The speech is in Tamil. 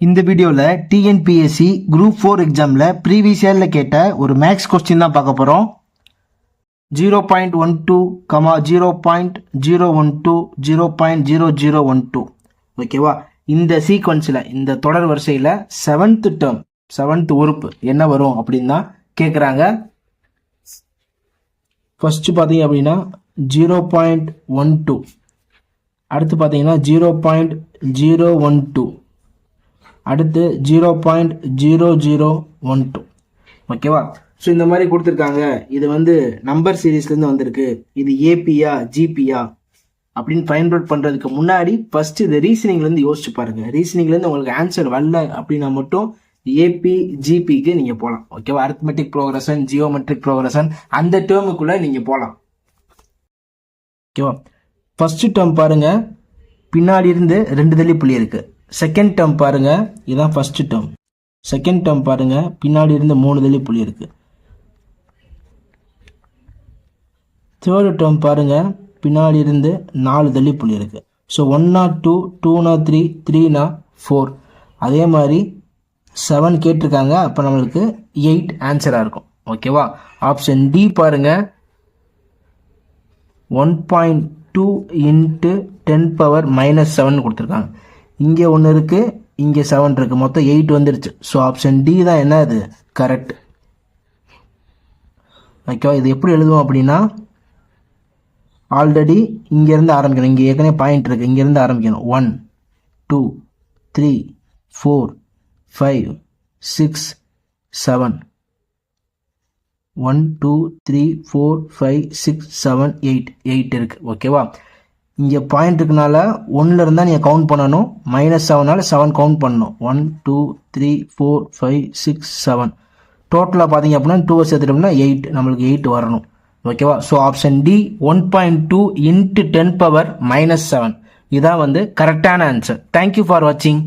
இந்த வீடியோவில் T N P S C group four எக்ஸாமில் ப்ரீவியஸ் இயரில் கேட்ட ஒரு மேக்ஸ் கொஸ்டின் தான் பார்க்க போகிறோம் zero point one two comma zero point zero one two zero point zero zero one two ஓகேவா இந்த சீக்வன்ஸில் இந்த தொடர் வரிசையில் செவன்த்து டேர்ம் செவன்த் உறுப்பு என்ன வரும் அப்படின்னு தான் கேட்குறாங்க ஃபஸ்ட்டு பார்த்தீங்க அப்படின்னா ஜீரோ பாயிண்ட் ஒன் டூ அடுத்து பார்த்தீங்கன்னா zero point zero one two அடுத்து zero point zero zero one two ஓகேவா ஸோ இந்த மாதிரி கொடுத்துருக்காங்க. இது வந்து நம்பர் சீரீஸ்லேருந்து வந்திருக்கு. இது ஏபியா ஜிபியா அப்படின்னு ஃபைண்ட் அவுட் பண்ணுறதுக்கு முன்னாடி ஃபஸ்ட்டு இது ரீசனிங்லேருந்து யோசிச்சு பாருங்கள் ரீசனிங்லேருந்து உங்களுக்கு ஆன்சர் வரல அப்படின்னா மட்டும் ஏபி ஜிபிக்கு நீங்கள் போகலாம் ஓகேவா அர்த்மெட்டிக் ப்ரோக்ரஷன் ஜியோமெட்ரிக் ப்ரோக்ரஷன் அந்த டேர்முக்குள்ளே நீங்கள் போகலாம் ஓகேவா ஃபஸ்ட்டு டேர்ம் பாருங்கள் பின்னாடி இருந்து ரெண்டு தள்ளி புள்ளி இருக்குது செகண்ட் டேர்ம் பாருங்கள் இதுதான் ஃபஸ்ட்டு டேர்ம் செகண்ட் டேர்ம் பாருங்கள் பின்னாடி இருந்து மூணு தள்ளி புள்ளி இருக்குது தேர்டு டேர்ம் பாருங்கள் பின்னாடி இருந்து நாலு தள்ளி புள்ளி இருக்குது so one two two three three four அதே மாதிரி செவன் கேட்டிருக்காங்க அப்போ நம்மளுக்கு எயிட் ஆன்சராக இருக்கும். ஓகேவா ஆப்ஷன் டி பாருங்கள் one point two into ten power minus seven கொடுத்துருக்காங்க. இங்கே ஒன்று இருக்குது இங்கே செவன் இருக்குது மொத்தம் எயிட் வந்துருச்சு. ஸோ ஆப்ஷன் டி தான் என்ன அது? கரெக்ட் ஓகேவா இது எப்படி எழுதுவோம் அப்படின்னா ஆல்ரெடி இங்கேருந்து ஆரம்பிக்கணும். இங்கே ஏற்கனவே பாயிண்ட் இருக்குது இங்கேருந்து ஆரம்பிக்கணும். One two three four five six seven one two three four five six seven eight eight இருக்குது ஓகேவா இங்கே பாயிண்ட் இருக்கனால ஒன்றில் இருந்தால் நீங்கள் கவுண்ட் பண்ணணும். மைனஸ் செவனால் செவன் கவுண்ட் பண்ணணும். One two three four five six seven டோட்டலாக பார்த்தீங்க அப்படின்னா டூ சேர்த்துட்டோம்னா எயிட் நம்மளுக்கு எயிட் வரணும். ஓகேவா so option D one point two into ten power minus seven இதான் வந்து கரெக்டான ஆன்சர் தேங்க்யூ ஃபார் வாட்சிங்